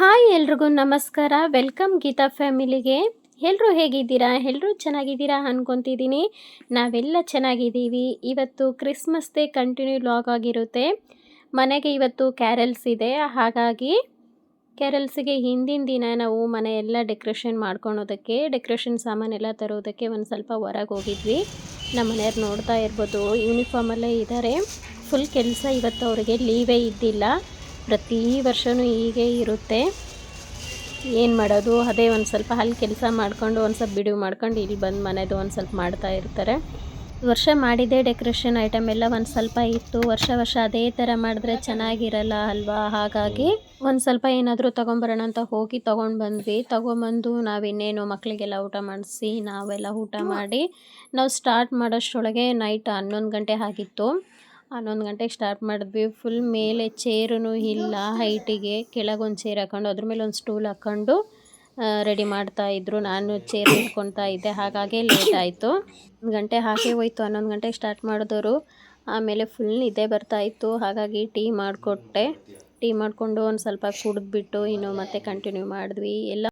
Hi ಎಲ್ರಿಗೂ ನಮಸ್ಕಾರ. Welcome Geetha ಫ್ಯಾಮಿಲಿಗೆ. ಎಲ್ಲರೂ ಹೇಗಿದ್ದೀರಾ? ಎಲ್ಲರೂ ಚೆನ್ನಾಗಿದ್ದೀರಾ ಅನ್ಕೊತಿದ್ದೀನಿ. ನಾವೆಲ್ಲ ಚೆನ್ನಾಗಿದ್ದೀವಿ. ಇವತ್ತು ಕ್ರಿಸ್ಮಸ್ದೇ ಕಂಟಿನ್ಯೂ ಲಾಗ್ ಆಗಿರುತ್ತೆ. ಮನೆಗೆ ಇವತ್ತು ಕ್ಯಾರಲ್ಸ್ ಇದೆ. ಹಾಗಾಗಿ ಕ್ಯಾರಲ್ಸಿಗೆ ಹಿಂದಿನ ದಿನ ನಾವು ಮನೆಯೆಲ್ಲ ಡೆಕೋರೇಷನ್ ಮಾಡ್ಕೊಳೋದಕ್ಕೆ, ಡೆಕೋರೇಷನ್ ಸಾಮಾನೆಲ್ಲ ತರೋದಕ್ಕೆ ಒಂದು ಸ್ವಲ್ಪ ಹೊರಗೆ ಹೋಗಿದ್ವಿ. ನಮ್ಮ ಮನೆಯವ್ರು ನೋಡ್ತಾ ಇರ್ಬೋದು ಯೂನಿಫಾರ್ಮಲ್ಲೇ ಇದ್ದಾರೆ ಫುಲ್ ಕೆಲಸ ಇವತ್ತು ಅವರಿಗೆ ಲೀವೇ ಇದ್ದಿಲ್ಲ. ಪ್ರತಿ ವರ್ಷವೂ ಹೀಗೆ ಇರುತ್ತೆ. ಏನು ಮಾಡೋದು? ಅದೇ ಒಂದು ಸ್ವಲ್ಪ ಅಲ್ಲಿ ಕೆಲಸ ಮಾಡ್ಕೊಂಡು ಒಂದು ಸ್ವಲ್ಪ ಬಿಡುವು ಮಾಡ್ಕೊಂಡು ಇಲ್ಲಿ ಬಂದು ಮನೆದು ಒಂದು ಸ್ವಲ್ಪ ಮಾಡ್ತಾ ಇರ್ತಾರೆ. ವರ್ಷ ಮಾಡಿದ್ದೆ ಡೆಕೋರೇಷನ್ ಐಟಮ್ ಎಲ್ಲ ಒಂದು ಸ್ವಲ್ಪ ಇತ್ತು. ವರ್ಷ ವರ್ಷ ಅದೇ ಥರ ಮಾಡಿದ್ರೆ ಚೆನ್ನಾಗಿರಲ್ಲ ಅಲ್ವಾ? ಹಾಗಾಗಿ ಒಂದು ಸ್ವಲ್ಪ ಏನಾದರೂ ತೊಗೊಂಬರೋಣ ಅಂತ ಹೋಗಿ ತೊಗೊಂಡು ಬಂದ್ವಿ. ತೊಗೊಂಬಂದು ನಾವಿನ್ನೇನು ಮಕ್ಕಳಿಗೆಲ್ಲ ಊಟ ಮಾಡಿಸಿ ನಾವೆಲ್ಲ ಊಟ ಮಾಡಿ ನಾವು ಸ್ಟಾರ್ಟ್ ಮಾಡೋಷ್ಟರೊಳಗೆ ನೈಟ್ ಹನ್ನೊಂದು ಗಂಟೆ ಆಗಿತ್ತು. ಹನ್ನೊಂದು ಗಂಟೆಗೆ ಸ್ಟಾರ್ಟ್ ಮಾಡಿದ್ವಿ. ಫುಲ್ ಮೇಲೆ ಚೇರೂ ಇಲ್ಲ ಹೈಟಿಗೆ ಕೆಳಗೊಂದು ಚೇರ್ ಹಾಕೊಂಡು, ಅದ್ರ ಮೇಲೆ ಒಂದು ಸ್ಟೂಲ್ ಹಾಕ್ಕೊಂಡು ರೆಡಿ ಮಾಡ್ತಾ ಇದ್ರು. ನಾನು ಚೇರ್ ಇಟ್ಕೊತಾ ಇದ್ದೆ. ಹಾಗಾಗಿ ಲೇಟ್ ಆಯಿತು. ಒಂದು ಗಂಟೆ ಹಾಕಿ ಹೋಯ್ತು. ಹನ್ನೊಂದು ಗಂಟೆಗೆ ಸ್ಟಾರ್ಟ್ ಮಾಡಿದವರು. ಆಮೇಲೆ ಫುಲ್ ನಿದ್ದೆ ಬರ್ತಾಯಿತ್ತು ಹಾಗಾಗಿ ಟೀ ಮಾಡಿಕೊಟ್ಟೆ. ಟೀ ಮಾಡಿಕೊಂಡು ಒಂದು ಸ್ವಲ್ಪ ಕುಡಿದ್ಬಿಟ್ಟು, ಇನ್ನು ಮತ್ತೆ ಕಂಟಿನ್ಯೂ ಮಾಡಿದ್ವಿ. ಎಲ್ಲ